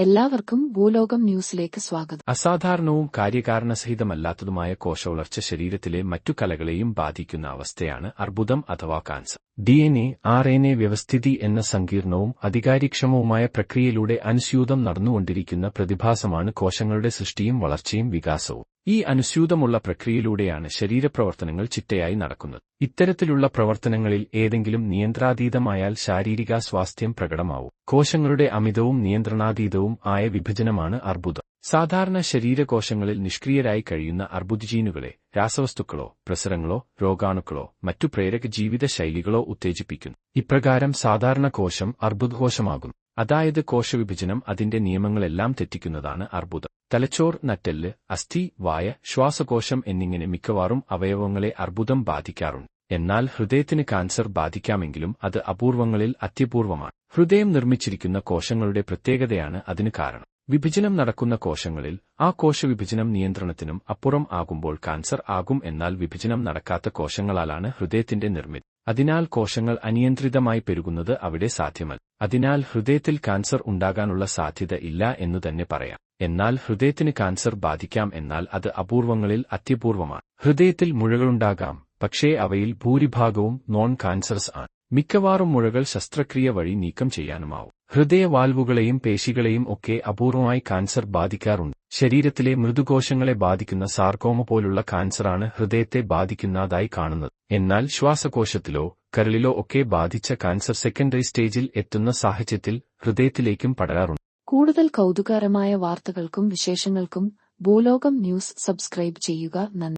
എല്ലാവർക്കും ഭൂലോകം ന്യൂസിലേക്ക് സ്വാഗതം. അസാധാരണവും കാര്യകാരണസഹിതമല്ലാത്തതുമായ കോശവളർച്ച ശരീരത്തിലെ മറ്റു കലകളെയും ബാധിക്കുന്ന അവസ്ഥയാണ് അർബുദം അഥവാ cancer. D N A R N A വ്യവസ്ഥിതി എന്ന സങ്കീർണവും അധികാരിക്ഷമവുമായ പ്രക്രിയയിലൂടെ അനുസ്യൂതം നടന്നുകൊണ്ടിരിക്കുന്ന പ്രതിഭാസമാണ് കോശങ്ങളുടെ സൃഷ്ടിയും വളർച്ചയും വികാസവും. ഈ അനുസ്യൂതമുള്ള പ്രക്രിയയിലൂടെയാണ് ശരീരപ്രവർത്തനങ്ങൾ ചിട്ടയായി നടക്കുന്നത്. ഇത്തരത്തിലുള്ള പ്രവർത്തനങ്ങളിൽ ഏതെങ്കിലും നിയന്ത്രാതീതമായാൽ ശാരീരിക സ്വാസ്ഥ്യം പ്രകടമാവും. കോശങ്ങളുടെ അമിതവും നിയന്ത്രണാതീതവും ആയ വിഭജനമാണ് അർബുദം. സാധാരണ ശരീരകോശങ്ങളിൽ നിഷ്ക്രിയരായി കഴിയുന്ന അർബുദജീനുകളെ രാസവസ്തുക്കളോ പ്രസരങ്ങളോ രോഗാണുക്കളോ മറ്റു പ്രേരക ജീവിതശൈലികളോ ഉത്തേജിപ്പിക്കുന്നു. ഇപ്രകാരം സാധാരണ കോശം അർബുദകോശമാകുന്നു. അതായത് കോശവിഭജനം അതിന്റെ നിയമങ്ങളെല്ലാം തെറ്റിക്കുന്നതാണ് അർബുദം. തലച്ചോർ നട്ടെല്ല് അസ്ഥി വായ ശ്വാസകോശം എന്നിങ്ങനെ മിക്കവാറും അവയവങ്ങളെ അർബുദം ബാധിക്കാറുണ്ട്. എന്നാൽ ഹൃദയത്തിന് കാൻസർ ബാധിക്കാമെങ്കിലും അത് അപൂർവങ്ങളിൽ അത്യപൂർവമാണ്. ഹൃദയം നിർമ്മിച്ചിരിക്കുന്ന കോശങ്ങളുടെ പ്രത്യേകതയാണ് അതിന് കാരണം. വിഭജനം നടക്കുന്ന കോശങ്ങളിൽ ആ കോശവിഭജനം നിയന്ത്രണത്തിനും അപ്പുറം ആകുമ്പോൾ കാൻസർ ആകും എന്നാൽ വിഭജനം നടക്കാത്ത കോശങ്ങളാലാണ് ഹൃദയത്തിന്റെ നിർമ്മിതി. അതിനാൽ കോശങ്ങൾ അനിയന്ത്രിതമായി പെരുകുന്നത് അവിടെ സാധ്യമല്ല. അതിനാൽ ഹൃദയത്തിൽ കാൻസർ ഉണ്ടാകാനുള്ള സാധ്യത ഇല്ല എന്നു തന്നെ പറയാം. എന്നാൽ ഹൃദയത്തിന് കാൻസർ ബാധിക്കാം എന്നാൽ അത് അപൂർവങ്ങളിൽ അത്യപൂർവമാണ്. ഹൃദയത്തിൽ മുഴകളുണ്ടാകാം പക്ഷേ അവയിൽ ഭൂരിഭാഗവും നോൺ കാൻസറസ് ആണ്. മിക്കവാറും മുഴകൾ ശസ്ത്രക്രിയ വഴി നീക്കം ചെയ്യാനുമാവും. ഹൃദയവാൽവുകളെയും പേശികളെയും ഒക്കെ അപൂർവമായി കാൻസർ ബാധിക്കാറുണ്ട്. ശരീരത്തിലെ മൃദുകോശങ്ങളെ ബാധിക്കുന്ന സാർക്കോമ പോലുള്ള കാൻസറാണ് ഹൃദയത്തെ ബാധിക്കുന്നതായി കാണുന്നത്. എന്നാൽ ശ്വാസകോശത്തിലോ കരളിലോ ഒക്കെ ബാധിച്ച കാൻസർ സെക്കൻഡറി സ്റ്റേജിൽ എത്തുന്ന സാഹചര്യത്തിൽ ഹൃദയത്തിലേക്കും പടരാറുണ്ട്. കൂടുതൽ കൗതുകകരമായ വാർത്തകൾക്കും വിശേഷങ്ങൾക്കും ഭൂലോകം ന്യൂസ് സബ്സ്ക്രൈബ് ചെയ്യുക നന്ദി.